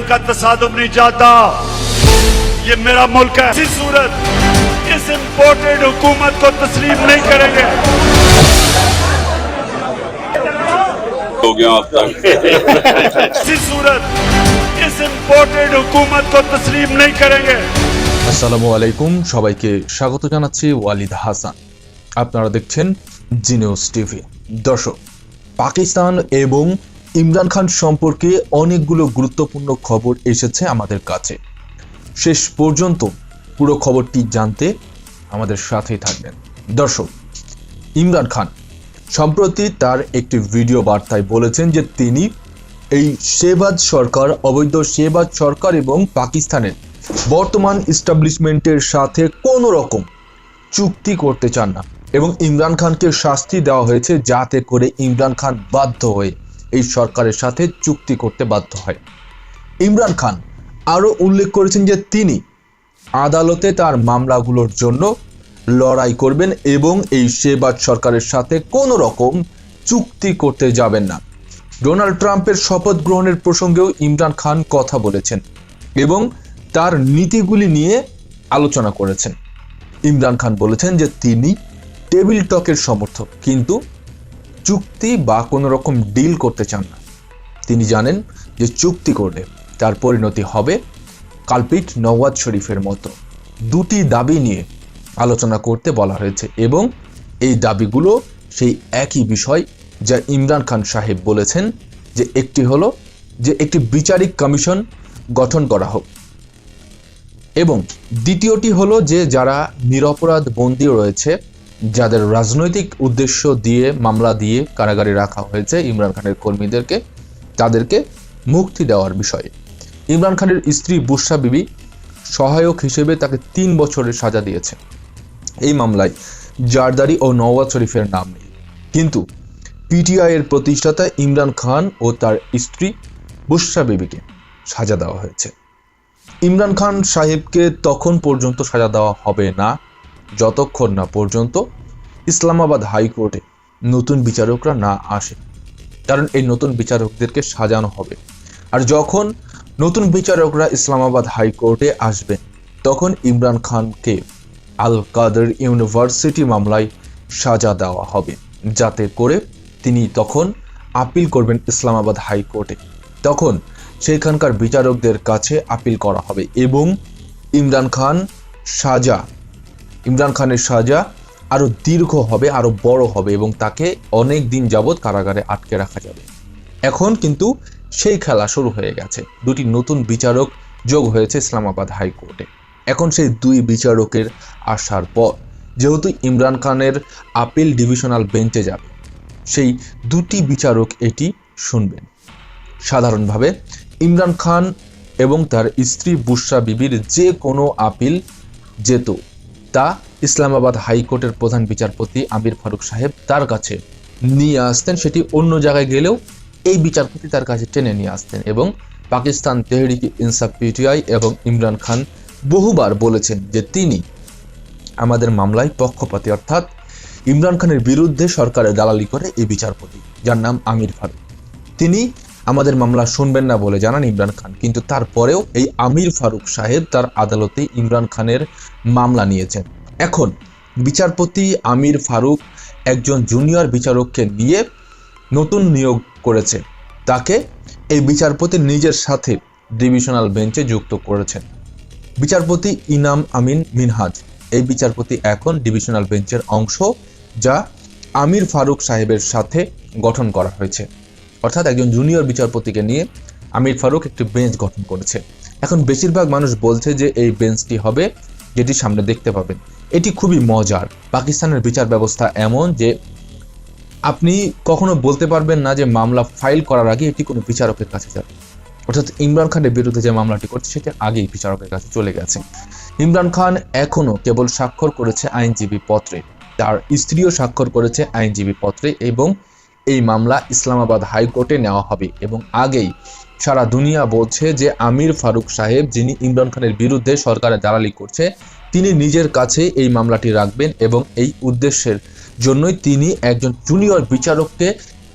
किस्म का तसादम नहीं चाहता ये मेरा मुल्क है इसी सूरत इस इम्पोर्टेड हुकूमत को तस्लीम नहीं करेंगे हो गया अब तक इसी सूरत इस इम्पोर्टेड हुकूमत को तस्लीम नहीं करेंगे আসসালামু আলাইকুম সবাইকে স্বাগত জানাচ্ছি ওয়ালিদ হাসান আপনারা দেখছেন জি নিউজ টিভি দর্শক পাকিস্তান এবং ইমরান খান সম্পর্কে অনেকগুলো গুরুত্বপূর্ণ খবর এসেছে আমাদের কাছে। শেষ পর্যন্ত পুরো খবরটি জানতে আমাদের সাথেই থাকবেন। দর্শক, ইমরান খান সম্প্রতি তার একটি ভিডিও বার্তায় বলেছেন যে তিনি এই শেবাজ সরকার, অবৈধ শেবাজ সরকার এবং পাকিস্তানের বর্তমান ইস্টাবলিশমেন্টের সাথে কোনো রকম চুক্তি করতে চান না। এবং ইমরান খানকে শাস্তি দেওয়া হয়েছে যাতে করে ইমরান খান বাধ্য হয়ে এই সরকারের সাথে চুক্তি করতে বাধ্য হয়। ইমরান খান আরও উল্লেখ করেছেন যে তিনি আদালতে তার মামলাগুলোর জন্য লড়াই করবেন এবং এই শেবাজ সরকারের সাথে কোনো রকম চুক্তি করতে যাবেন না। ডোনাল্ড ট্রাম্পের শপথ গ্রহণের প্রসঙ্গেও ইমরান খান কথা বলেছেন এবং তার নীতিগুলি নিয়ে আলোচনা করেছেন। ইমরান খান বলেছেন যে তিনি টেবিল টকের সমর্থক, কিন্তু চুক্তি বা কোনো রকম ডিল করতে চান না। তিনি জানেন যে চুক্তি করলে তার পরিণতি হবে কালপিট নওয়াজ শরীফের মতো। দুটি দাবি নিয়ে আলোচনা করতে বলা হয়েছে এবং এই দাবিগুলো সেই একই বিষয় যা ইমরান খান সাহেব বলেছেন যে একটি হলো যে একটি বিচারিক কমিশন গঠন করা হোক এবং দ্বিতীয়টি হলো যে যারা নিরপরাধ বন্দী রয়েছে যাদের রাজনৈতিক উদ্দেশ্য দিয়ে, মামলা দিয়ে কারাগারে রাখা হয়েছে ইমরান খানের কর্মীদেরকে, তাদেরকে মুক্তি দেওয়ার বিষয়ে। ইমরান খানের স্ত্রী বুসরা বিবি সহায়ক হিসেবে তাকে তিন বছরের সাজা দিয়েছে। এই মামলায় জারদারি ও নওয়াজ শরীফের নাম নেই। কিন্তু পিটিআই এর প্রতিষ্ঠাতা ইমরান খান ও তার স্ত্রী বুসরা বিবিকে সাজা দেওয়া হয়েছে। ইমরান খান সাহেবকে তখন পর্যন্ত সাজা দেওয়া হবে না। যতক্ষণ না পর্যন্ত ইসলামাবাদ হাইকোর্টে নতুন বিচারকরা না আসে, কারণ এই নতুন বিচারকদেরকে সাজানো হবে। আর যখন নতুন বিচারকরা ইসলামাবাদ হাইকোর্টে আসবেন, তখন ইমরান খানকে আল কাদের ইউনিভার্সিটি মামলায় সাজা দেওয়া হবে, যাতে করে তিনি তখন আপিল করবেন ইসলামাবাদ হাইকোর্টে। তখন সেখানকার বিচারকদের কাছে আপিল করা হবে এবং ইমরান খান সাজা ইমরান খানের সাজা আরও দীর্ঘ হবে আরও বড় হবে এবং তাকে অনেক দিন যাবৎ কারাগারে আটকে রাখা যাবে। এখন কিন্তু সেই খেলা শুরু হয়ে গেছে। দুটি নতুন বিচারক যোগ হয়েছে ইসলামাবাদ হাইকোর্টে। এখন সেই দুই বিচারকের আসার পর যেহেতু ইমরান খানের আপিল ডিভিশনাল বেঞ্চে যাবে, সেই দুটি বিচারক এটি শুনবেন। সাধারণভাবে ইমরান খান এবং তার স্ত্রী বুশরা বিবির যে কোনো আপিল যেত তা ইসলামাবাদ হাইকোর্টের প্রধান বিচারপতি আমির ফারুক সাহেব তার কাছে নিয়ে আসতেন। সেটি অন্য জায়গায় গেলেও এই বিচারপতি তার কাছে টেনে নিয়ে আসতেন এবং পাকিস্তান তেহরিক ইনসাফ পিটিআই এবং ইমরান খান বহুবার বলেছেন যে তিনি আমাদের মামলায় পক্ষপাতী, অর্থাৎ ইমরান খানের বিরুদ্ধে সরকারের দালালি করে এই বিচারপতি, যার নাম আমির ফারুক। তিনি আমাদের মামলা শুনবেন না বলে জানান ইমরান খান। কিন্তু তারপরেও এই আমির ফারুক সাহেব তার আদালতে ইমরান খানের মামলা নিয়েছেন। এখন বিচারপতি আমির ফারুক একজন জুনিয়র বিচারককে নিয়ে নতুন নিয়োগ করেছে। তাকে এই বিচারপতি নিজের সাথে ডিভিশনাল বেঞ্চে যুক্ত করেছেন। বিচারপতি ইনাম আমিন মিনহাজ এই বিচারপতি এখন ডিভিশনাল বেঞ্চের অংশ যা আমির ফারুক সাহেবের সাথে গঠন করা হয়েছে। অর্থাৎ একজন জুনিয়র বিচারপতিকে নিয়ে আমির ফারুক একটি বেঞ্চ গঠন করেছে। এখন বেশিরভাগ মানুষ বলছে যে এই বেঞ্চটি হবে যেটি সামনে দেখতে পাবেন। এটি খুবই মজার। পাকিস্তানের বিচার ব্যবস্থা এমন যে আপনি কখনো বলতে পারবেন না যে মামলা ফাইল করার আগে এটি কোনো বিচারকের কাছে যাবে। অর্থাৎ ইমরান খানের বিরুদ্ধে যে মামলাটি করছে, সেটি আগেই বিচারকের কাছে চলে গেছে। ইমরান খান এখনও কেবল স্বাক্ষর করেছে আইনজীবী পত্রে। তার স্ত্রীও স্বাক্ষর করেছে আইনজীবী পত্রে এবং এই মামলা ইসলামাবাদ হাইকোর্টে নেওয়া হবে এবং আগেই সারা দুনিয়া বলছে যে আমির ফারুক সাহেব, যিনি ইমরান খানের বিরুদ্ধে সরকারের দালালি করছে, তিনি নিজের কাছে এই মামলাটি রাখবেন এবং এই উদ্দেশ্যের জন্যই তিনি একজন জুনিয়র বিচারককে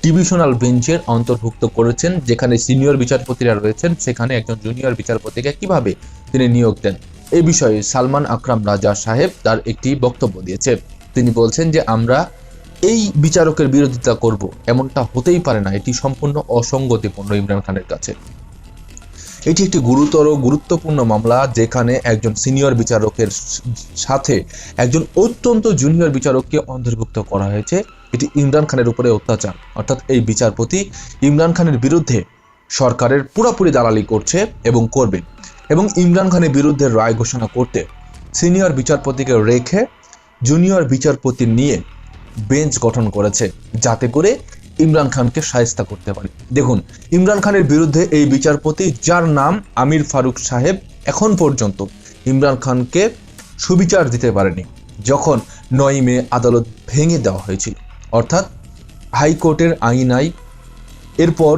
ডিভিশনাল বেঞ্চের অন্তর্ভুক্ত করেছেন, যেখানে সিনিয়র বিচারপতিরা রয়েছেন, সেখানে একজন জুনিয়র বিচারপতিকে কীভাবে তিনি নিয়োগ দেন। এ বিষয়ে সালমান আকরাম রাজা সাহেব তার একটি বক্তব্য দিয়েছে। তিনি বলছেন যে আমরা এই বিচারকের বিরোধিতা করব, এমনটা হতেই পারে না। এটি সম্পূর্ণ অসঙ্গতিপূর্ণ ইমরান খানের কাছে। এটি একটি গুরুতর, গুরুত্বপূর্ণ মামলা যেখানে একজন সিনিয়র বিচারকের সাথে একজন অত্যন্ত জুনিয়র বিচারককে অন্তর্ভুক্ত করা হয়েছে। এটি ইমরান খানের উপরে অত্যাচার। অর্থাৎ এই বিচারপতি ইমরান খানের বিরুদ্ধে সরকারের পুরোপুরি দালালি করছে এবং করবে। এবং ইমরান খানের বিরুদ্ধে রায় ঘোষণা করতে সিনিয়র বিচারপতিকে রেখে জুনিয়র বিচারপতি নিয়ে বেঞ্চ গঠন করেছে, যাতে করে ইমরান খানকে সায়স্তা করতে পারে। দেখুন, ইমরান খানের বিরুদ্ধে এই বিচারপতি, যার নাম আমির ফারুক সাহেব, এখন পর্যন্ত ইমরান খানকে সুবিচার দিতে পারেনি, যখন নয় মে আদালত ভেঙে দেওয়া হয়েছিল। অর্থাৎ হাইকোর্টের আইনাই এরপর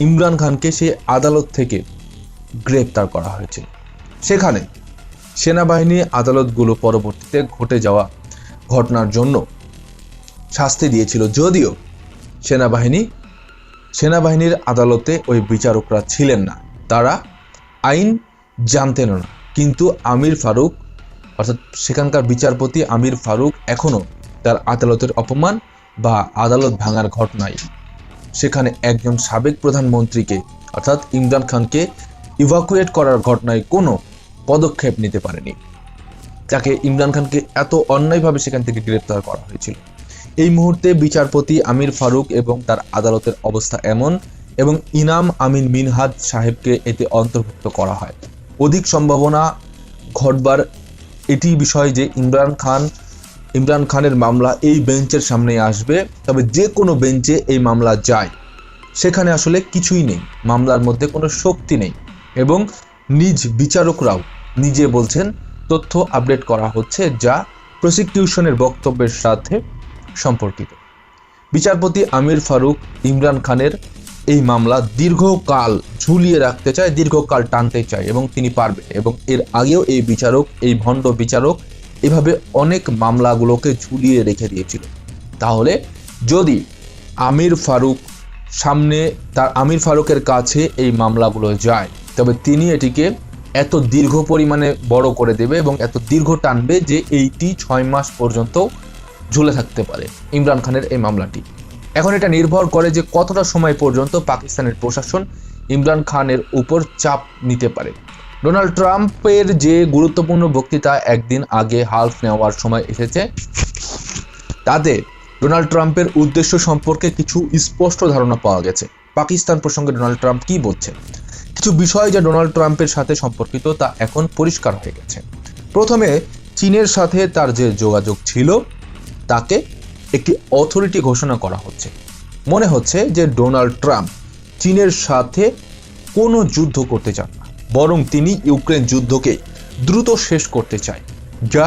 ইমরান খানকে সে আদালত থেকে গ্রেপ্তার করা হয়েছিল। সেখানে সেনাবাহিনী আদালতগুলো পরবর্তীতে ঘটে যাওয়া ঘটনার জন্য শাস্তি দিয়েছিল। যদিও সেনাবাহিনী, সেনাবাহিনীর আদালতে ওই বিচারকরা ছিলেন না। তারা আইন জানতেন না। কিন্তু আমির ফারুক, অর্থাৎ সেখানকার বিচারপতি আমির ফারুক এখনও তার আদালতের অপমান বা আদালত ভাঙার ঘটনায়। সেখানে একজন সাবেক প্রধানমন্ত্রীকে, অর্থাৎ ইমরান খানকে ইভাকুয়েট করার ঘটনায় কোনো পদক্ষেপ নিতে পারেনি। তাকে ইমরান খানকে এত অন্যায়ভাবে সেখান থেকে গ্রেপ্তার করা হয়েছিল। এই মুহূর্তে বিচারপতি আমির ফারুক এবং তার আদালতের অবস্থা এমন এবং ইনাম আমিন মিনহাজ সাহেবকে এতে অন্তর্ভুক্ত করা হয়। অধিক সম্ভাবনা ঘটবার এটি বিষয় যে ইমরান খান, ইমরান খানের মামলা এই বেঞ্চের সামনে আসবে, তবে যে কোনো বেঞ্চে এই মামলা যায়। সেখানে আসলে কিছুই নেই, মামলার মধ্যে কোনো শক্তি নেই এবং নিজ বিচারকরাও নিজে বলছেন, তথ্য আপডেট করা হচ্ছে যা প্রসিকিউশনের বক্তব্যের সাথে সম্পর্কিত। বিচারপতি আমির ফারুক ইমরান খানের এই মামলা দীর্ঘকাল ঝুলিয়ে রাখতে চায়, দীর্ঘকাল টানতে চায় এবং তিনি পারবে এবং এর আগেও এই বিচারক, এই ভণ্ড বিচারক এভাবে অনেক মামলাগুলোকে ঝুলিয়ে রেখে দিয়েছিল। তাহলে যদি আমির ফারুক সামনে, তার আমির ফারুকের কাছে এই মামলাগুলো যায়, তবে তিনি এটিকে এত দীর্ঘ পরিমাণে বড় করে দেবে এবং এত দীর্ঘ টানবে যে এইটি ছয় মাস পর্যন্ত ঝুলে থাকতে পারে ইমরান খানের এই মামলাটি। এখন এটা নির্ভর করে যে কতটা সময় পর্যন্ত পাকিস্তানের প্রশাসন ইমরান খানের উপর চাপ নিতে পারে। ডোনাল্ড ট্রাম্পের যে গুরুত্বপূর্ণ বক্তৃতা একদিন আগে হাল্ফ নেওয়ার সময় এসেছে, তাতে ডোনাল্ড ট্রাম্পের উদ্দেশ্য সম্পর্কে কিছু স্পষ্ট ধারণা পাওয়া গেছে। পাকিস্তান প্রসঙ্গে ডোনাল্ড ট্রাম্প কি বলছেন? কিছু বিষয় যা ডোনাল্ড ট্রাম্পের সাথে সম্পর্কিত তা এখন পরিষ্কার হয়ে গেছে। প্রথমে, চীনের সাথে তার যে যোগাযোগ ছিল তাকে একটি অথরিটি ঘোষণা করা হচ্ছে। মনে হচ্ছে যে ডোনাল্ড ট্রাম্প চীনের সাথে কোনো যুদ্ধ করতে চান না, বরং তিনি ইউক্রেন যুদ্ধকে দ্রুত শেষ করতে চায়, যা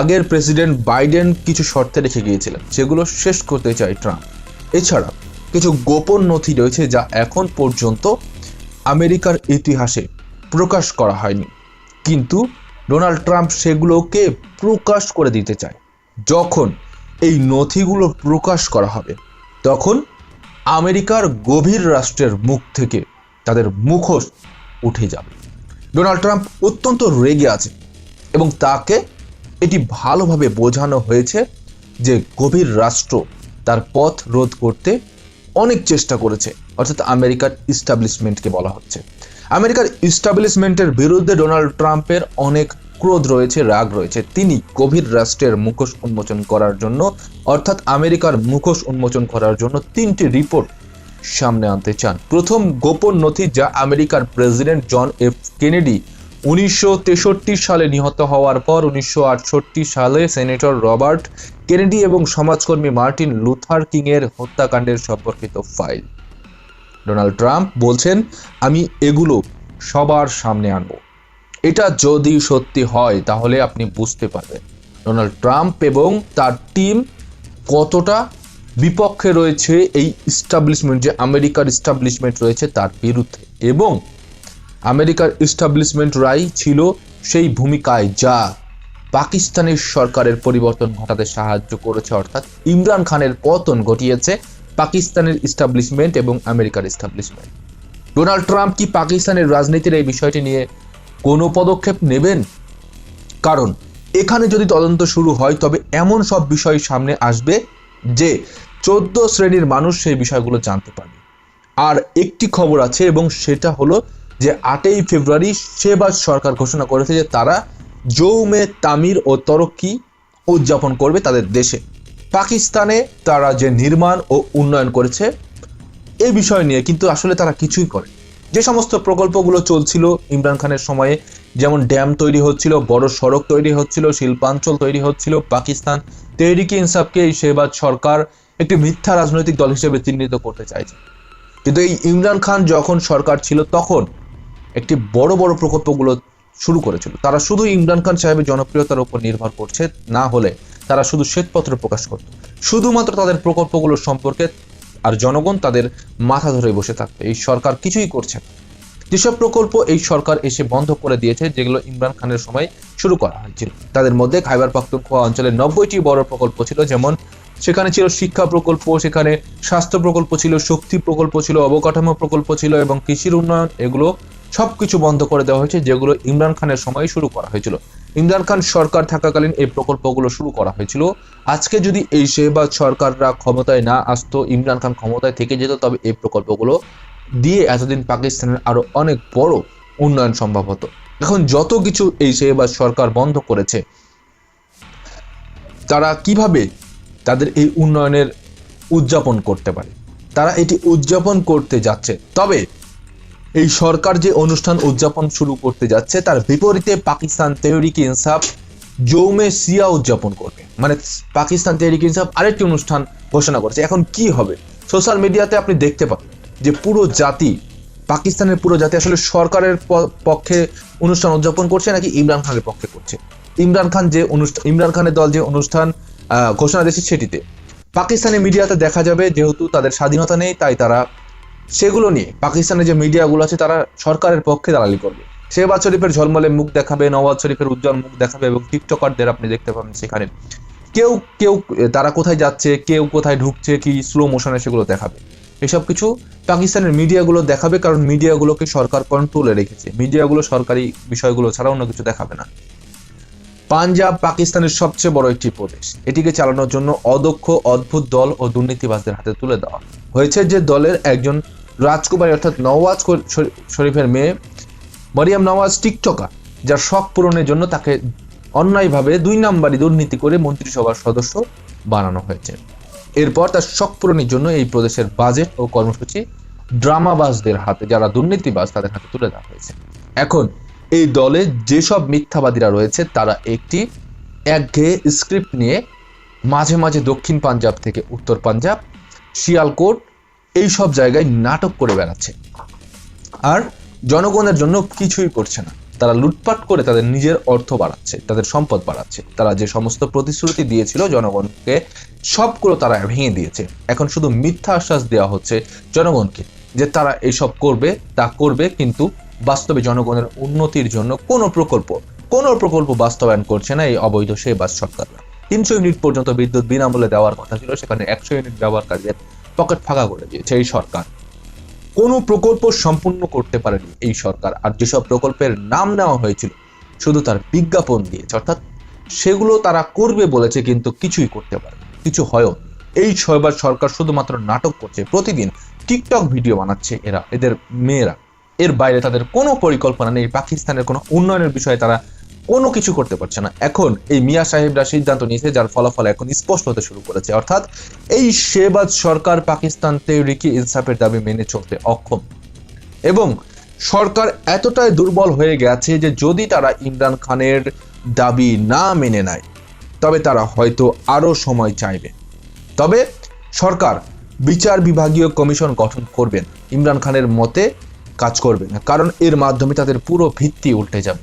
আগের প্রেসিডেন্ট বাইডেন কিছু শর্তে রেখে গিয়েছিলেন, সেগুলো শেষ করতে চায় ট্রাম্প। এছাড়া কিছু গোপন নথি রয়েছে যা এখন পর্যন্ত আমেরিকার ইতিহাসে প্রকাশ করা হয়নি। কিন্তু ডোনাল্ড ট্রাম্প সেগুলোকে প্রকাশ করে দিতে চায়, যখন এই নথিগুলো প্রকাশ করা হবে। তখন আমেরিকার গভীর রাষ্ট্রের মুখ থেকে তাদের মুখোশ উঠে যাবে। ডোনাল্ড ট্রাম্প অত্যন্ত রেগে আছে এবং তাকে এটি ভালোভাবে বোঝানো হয়েছে যে গভীর রাষ্ট্র তার পথ রোধ করতে অনেক চেষ্টা করেছে, অর্থাৎ আমেরিকার ইস্টাবলিশমেন্টকে বলা হচ্ছে। আমেরিকার ইস্টাবলিশমেন্টের বিরুদ্ধে ডোনাল্ড ট্রাম্পের অনেক ক্রোধ রয়েছে, রাগ রয়েছে। তিনি গভীর রাষ্ট্রের মুখোশ উন্মোচন করার জন্য, অর্থাৎ আমেরিকার মুখোশ উন্মোচন করার জন্য তিনটি রিপোর্ট সামনে আনতে চান। প্রথম গোপন নথি যা আমেরিকার প্রেসিডেন্ট জন এফ কেনেডি উনিশশো তেষট্টি সালে নিহত হওয়ার পর উনিশশো আটষট্টি সালে সেনেটর রবার্ট কেনেডি এবং সমাজকর্মী মার্টিন লুথার কিং এর হত্যাকাণ্ডের সম্পর্কিত ফাইল। ডোনাল্ড ট্রাম্প বলছেন, আমি এগুলো সবার সামনে আনব। এটা যদি সত্যি হয়, তাহলে আপনি বুঝতে পারবেন। ডোনাল্ড ট্রাম্প এবং তার টিম কতটা বিপক্ষে রয়েছে এই ইস্টাবলিশমেন্ট যে আমেরিকার ইস্টাবলিশমেন্ট রয়েছে তার বিরুদ্ধে। এবং আমেরিকার ইস্টাবলিশমেন্টরাই ছিল সেই ভূমিকায় যা পাকিস্তানের সরকারের পরিবর্তন ঘটাতে সাহায্য করেছে, অর্থাৎ ইমরান খানের পতন ঘটিয়েছে পাকিস্তানের ইস্টাবলিশমেন্ট এবং আমেরিকার ইস্টাবলিশমেন্ট ডোনাল্ড ট্রাম্প কি পাকিস্তানের রাজনীতির এই বিষয়টি নিয়ে কোনো পদক্ষেপ নেবেন? কারণ, এখানে যদি তদন্ত শুরু হয়, তবে এমন সব বিষয় সামনে আসবে যে চোদ্দ শ্রেণির মানুষ সেই বিষয়গুলো জানতে পারবে। আর একটি খবর আছে এবং সেটা হলো যে আটই ফেব্রুয়ারি শেবাজ সরকার ঘোষণা করেছে যে তারা জৌমে তামির ও তরক্কি উদযাপন করবে তাদের দেশে। পাকিস্তানে তারা যে নির্মাণ ও উন্নয়ন করেছে এই বিষয় নিয়ে কিন্তু আসলে তারা কিছুই করে যে সমস্ত প্রকল্পগুলো চলছিল ইমরান খানের সময়ে, যেমন ড্যাম তৈরি হচ্ছিল, বড় সড়ক তৈরি হচ্ছিল, শিল্পাঞ্চল তৈরি হচ্ছিল, পাকিস্তান তেহরিকে ইনসাফকে এই শেবাজ সরকার একটি মিথ্যা রাজনৈতিক দল হিসেবে চিহ্নিত করতে চাইছে। কিন্তু এই ইমরান খান যখন সরকার ছিল, তখন একটি বড় বড় প্রকল্পগুলো শুরু করেছিল। তারা শুধু ইমরান খান সাহেবের জনপ্রিয়তার উপর নির্ভর করছে, না হলে তারা শুধু শ্বেতপত্র প্রকাশ করত। শুধুমাত্র তাদের প্রকল্পগুলো সম্পর্কে আর জনগণ তাদের মাথা ধরে বসে থাকবে। এই সরকার কিছুই করছে না। যেসব প্রকল্প এই সরকার এসে বন্ধ করে দিয়েছে, যেগুলো ইমরান খানের সময় শুরু করা হয়েছিল। তাদের মধ্যে খাইবার পাখতুনখোয়া অঞ্চলের নব্বইটি বড় প্রকল্প ছিল, যেমন সেখানে ছিল শিক্ষা প্রকল্প, সেখানে স্বাস্থ্য প্রকল্প ছিল, শক্তি প্রকল্প ছিল, অবকাঠামো প্রকল্প ছিল এবং কৃষির উন্নয়ন, এগুলো সবকিছু বন্ধ করে দেওয়া হয়েছে, যেগুলো ইমরান খানের সময় শুরু করা হয়েছিল। ইমরান খান সরকার থাকাকালীন এই প্রকল্পগুলো শুরু করা হয়েছিল। আজকে যদি এই শেহবাজ সরকাররা ক্ষমতায় না আসতো, ইমরান খান ক্ষমতায় থেকে যেত, তবে এই প্রকল্পগুলো দিয়ে এতদিন পাকিস্তানের আরও অনেক বড় উন্নয়ন সম্ভব হতো। এখন যত কিছু এই শেহবাজ সরকার বন্ধ করেছে, তারা কীভাবে তাদের এই উন্নয়নের উদযাপন করতে পারে? তারা এটি উদযাপন করতে যাচ্ছে। তবে এই সরকার যে অনুষ্ঠান উদযাপন শুরু করতে যাচ্ছে, তার বিপরীতে পাকিস্তান তেহরিক ইনসাফ জৌমে সিয়া উদযাপন করবে। মানে পাকিস্তান তেহরিক ইনসাফ আরেকটি অনুষ্ঠান ঘোষণা করেছে। এখন কি হবে? সোশ্যাল মিডিয়াতে আপনি দেখতে পাবেন যে পুরো জাতি, পাকিস্তানের পুরো জাতি আসলে সরকারের পক্ষে অনুষ্ঠান উদযাপন করছে নাকি ইমরান খানের পক্ষে করছে? ইমরান খান যে অনুষ্ঠান ইমরান খানের দল যে অনুষ্ঠান ঘোষণা দিয়েছে সেটিতে। পাকিস্তানি মিডিয়াতে দেখা যাবে যেহেতু তাদের স্বাধীনতা নেই, তাই তারা সেগুলো নিয়ে পাকিস্তানের যে মিডিয়াগুলো আছে, তারা সরকারের পক্ষে দালালি করবে। শেহবাজ শরীফের ঝলমলে মুখ দেখাবে, নওয়াজ শরীফের উজ্জ্বল মুখ দেখাবে এবং টিকটকারদের আপনি দেখতে পাবেন সেখানে। কেউ কেউ, তারা কোথায় যাচ্ছে, কেউ কোথায় ঢুকছে, কি স্লো মোশনে সেগুলো দেখাবে। এসব কিছু পাকিস্তানের মিডিয়াগুলো দেখাবে কারণ মিডিয়াগুলোকে সরকার কন্ট্রোলে রেখেছে। মিডিয়াগুলো সরকারি বিষয়গুলো ছাড়া অন্য কিছু দেখাবে না। পাঞ্জাব পাকিস্তানের সবচেয়ে বড় একটি প্রদেশ। এটিকে চালানোর জন্য অদক্ষ, অদ্ভুত দল ও দুর্নীতিবাজদের হাতে তুলে দেওয়া। হয়েছে যে দলের একজন রাজকুমারী অর্থাৎ নওয়াজ শরীফের মেয়ে মরিয়াম নওয়াজ টিকটকা যার শখ পূরণের জন্য তাকে অন্যায়ভাবে দুই নাম্বারই দুর্নীতি করে মন্ত্রিসভার সদস্য বানানো হয়েছে। এরপর তার শখ পূরণের জন্য এই প্রদেশের বাজেট ও কর্মসূচি ড্রামাবাজদের হাতে, যারা দুর্নীতিবাজ তাদের হাতে তুলে দেওয়া হয়েছে। এখন এই দলে যেসব মিথ্যাবাদীরা রয়েছে, তারা একটি একঘেয়ে স্ক্রিপ্ট নিয়ে মাঝে মাঝে দক্ষিণ পাঞ্জাব থেকে উত্তর পাঞ্জাব, শিয়ালকোট এই সব জায়গায় নাটক করে বেড়াচ্ছে। আর জনগণের জন্য কিছুই করছে না। তারা লুটপাট করে তাদের নিজের অর্থ বাড়াচ্ছে, তাদের সম্পদ বাড়াচ্ছে। তারা যে সমস্ত প্রতিশ্রুতি দিয়েছিল জনগণকে, সবগুলো তারা ভেঙে দিয়েছে। এখন শুধু মিথ্যা আশ্বাস দেওয়া হচ্ছে জনগণকে যে তারা এইসব করবে, তা করবে, কিন্তু বাস্তবে জনগণের উন্নতির জন্য কোনো প্রকল্প কোনো প্রকল্প বাস্তবায়ন করছে না এই অবৈধ সেবাস সরকাররা। তিনশো ইউনিট পর্যন্ত বিদ্যুৎ বিনামূল্যে দেওয়ার কথা ছিল, সেখানে একশো ইউনিট ব্যবহারকারীদের পকেট ফাঁকা করে দিয়েছে এই সরকার। কোনো প্রকল্প সম্পূর্ণ করতে পারেনি এই সরকার, আর যেসব প্রকল্পের নাম নেওয়া হয়েছিল, শুধু তার বিজ্ঞাপন দিয়েছে, অর্থাৎ সেগুলো তারা করবে বলেছে, কিন্তু কিছুই করতে পারে কিছু হয়ও। এই ছয়বার সরকার শুধুমাত্র নাটক করছে, প্রতিদিন টিকটক ভিডিও বানাচ্ছে এরা, এদের মেয়েরা। এর বাইরে তাদের কোনো পরিকল্পনা নেই, পাকিস্তানের কোনো উন্নয়নের বিষয়ে তারা কোনো কিছু করতে পারছে না। এখন এই মিয়া সাহেবরা সিদ্ধান্ত নিয়েছে, যার ফলাফল এখন স্পষ্ট হতে শুরু করেছে। অর্থাৎ এই শেবাজ সরকার পাকিস্তান তেহরিকি ইনসাফের দাবি মেনে চলতে অক্ষম। এবং সরকার এতটাই দুর্বল হয়ে গেছে যে যদি তারা ইমরান খানের দাবি না মেনে নেয়, তবে তারা হয়তো আরও সময় চাইবে। তবে সরকার, বিচার বিভাগীয় কমিশন গঠন করবেন। ইমরান খানের মতে কাজ করবে না, কারণ এর মাধ্যমে তাদের পুরো ভিত্তি উল্টে যাবে।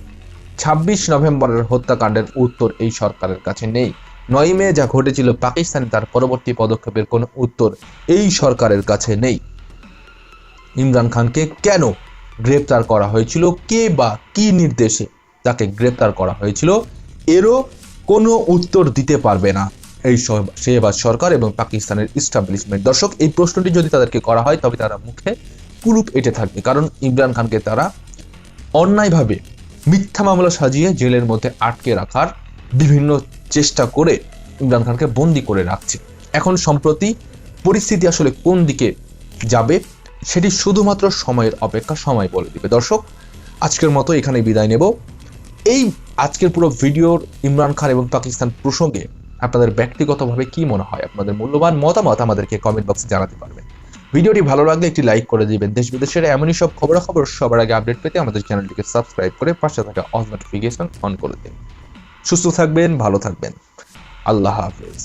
ছাব্বিশ নভেম্বরের হত্যাকাণ্ডের উত্তর এই সরকারের কাছে নেই। নয় মে যা ঘটেছিল পাকিস্তানে তার পরবর্তী পদক্ষেপের কোনো উত্তর এই সরকারের কাছে নেই। ইমরান খানকে কেন গ্রেপ্তার করা হয়েছিল, কে বা কি নির্দেশে তাকে গ্রেপ্তার করা হয়েছিল, এরও কোনো উত্তর দিতে পারবে না এই শেহবাজ সরকার এবং পাকিস্তানের ইস্টাবলিশমেন্ট দর্শক, এই প্রশ্নটি যদি তাদেরকে করা হয়, তবে তারা মুখে কুলুপ এঁটে থাকবে, কারণ ইমরান খানকে তারা অন্যায়ভাবে মিথ্যা মামলা সাজিয়ে জেলের মধ্যে আটকে রাখার বিভিন্ন চেষ্টা করে ইমরান খানকে বন্দি করে রাখছে। এখন সম্প্রতি পরিস্থিতি আসলে কোন দিকে যাবে, সেটি শুধুমাত্র সময়ের অপেক্ষা, সময় বলে দিবে। দর্শক, আজকের মতো এখানে বিদায় নেব। এই আজকের পুরো ভিডিওর ইমরান খান এবং পাকিস্তান প্রসঙ্গে আপনাদের ব্যক্তিগতভাবে কি মনে হয়? আপনাদের মূল্যবান মতামত আমাদেরকে কমেন্ট বক্সে জানাতে পারবেন। ভিডিওটি ভালো লাগলে একটি লাইক করে দিবেন। দেশ বিদেশের এমনই সব খবরাখবর সবার আগে আপডেট পেতে আমাদের চ্যানেলটিকে সাবস্ক্রাইব করে পাশে থাকা অল নোটিফিকেশন অন করে দিন। সুস্থ থাকবেন, ভালো থাকবেন। আল্লাহ হাফেজ।